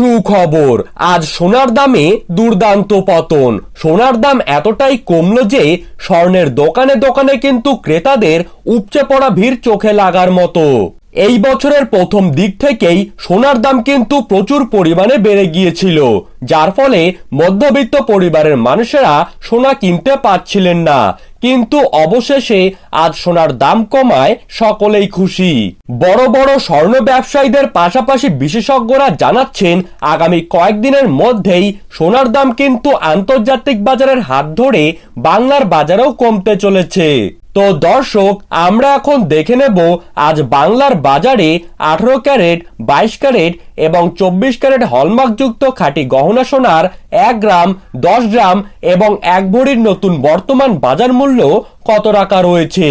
সুখবর। আজ সোনার দামে দুর্দান্ত পতন। সোনার দাম এতটাই কমল যে স্বর্ণের দোকানে দোকানে কিন্তু ক্রেতাদের উপচে পড়া ভিড় চোখে লাগার মতো। এই বছরের প্রথম দিক থেকেই সোনার দাম কিন্তু প্রচুর পরিমাণে বেড়ে গিয়েছিল, যার ফলে মধ্যবিত্ত পরিবারের মানুষেরা সোনা কিনতে পারছিলেন না। কিন্তু অবশেষে আজ সোনার দাম কমায় সকলেই খুশি। বড় বড় স্বর্ণ ব্যবসায়ীদের পাশাপাশি বিশেষজ্ঞরা জানাচ্ছেন, আগামী কয়েকদিনের মধ্যেই সোনার দাম কিন্তু আন্তর্জাতিক বাজারের হাত ধরে বাংলার বাজারেও কমতে চলেছে। তো দর্শক, আমরা এখন দেখে নেব আজ বাংলার বাজারে আঠারো ক্যারেট, বাইশ ক্যারেট এবং চব্বিশ ক্যারেট হলমার্কযুক্ত খাঁটি গহনা সোনার এক গ্রাম, দশ গ্রাম এবং এক ভরির নতুন বর্তমান বাজার মূল্য কত টাকা রয়েছে?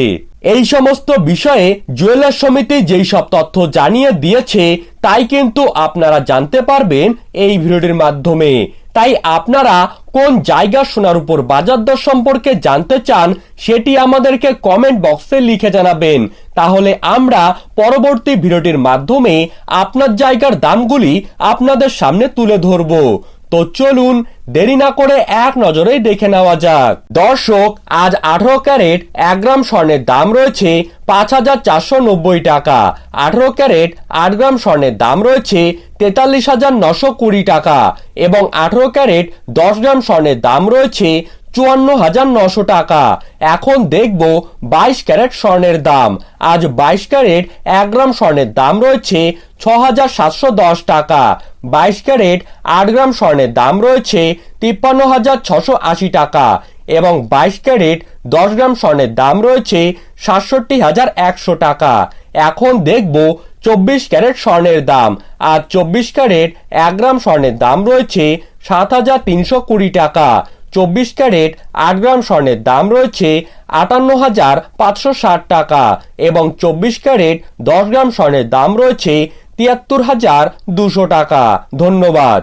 এই সমস্ত বিষয়ে জুয়েলার সমিতি যেই সব তথ্য জানিয়ে দিয়েছে, তাই কিন্তু আপনারা জানতে পারবেন এই ভিডিওটির মাধ্যমে। তাই আপনারা কোন জায়গা সোনার উপর বাজার দর সম্পর্কে জানতে চান, সেটি আমাদেরকে কমেন্ট বক্সে লিখে জানাবেন। তাহলে আমরা পরবর্তী ভিডিওটির মাধ্যমে আপনার জায়গার দামগুলি আপনাদের সামনে তুলে ধরব। তো চলুন দেরি না করে এক নজরে দেখে নেওয়া যাক। দর্শক, আজ আঠারো ক্যারেট এক গ্রাম স্বর্ণের দাম রয়েছে পাঁচ হাজার চারশো নব্বই টাকা। আঠারো ক্যারেট আট গ্রাম স্বর্ণের দাম রয়েছে তেতাল্লিশ হাজার নশো কুড়ি টাকা এবং আঠারো ক্যারেট দশ গ্রাম স্বর্ণের দাম রয়েছে চুয়ান্ন হাজার নশো টাকা। এখন দেখব বাইশ ক্যারেট স্বর্ণের দাম। আজ বাইশ ক্যারেট এক গ্রাম স্বর্ণের দাম রয়েছে ছ হাজার সাতশো দশ টাকা। বাইশ ক্যারেট, আট গ্রাম স্বর্ণের দাম রয়েছে তিপ্পান্ন হাজার ছশো আশি টাকা এবং বাইশ ক্যারেট, দশ গ্রাম স্বর্ণের দাম রয়েছে সাতষট্টি হাজার একশো টাকা। এখন দেখব চব্বিশ ক্যারেট স্বর্ণের দাম। আর চব্বিশ ক্যারেট, এক গ্রাম স্বর্ণের দাম রয়েছে সাত হাজার তিনশো কুড়ি টাকা। চব্বিশ ক্যারেট, আট গ্রাম স্বর্ণের দাম রয়েছে আটান্ন হাজার পাঁচশো ষাট টাকা এবং চব্বিশ ক্যারেট, দশ গ্রাম স্বর্ণের দাম রয়েছে তিয়াত্তর হাজার দুশো টাকা। ধন্যবাদ।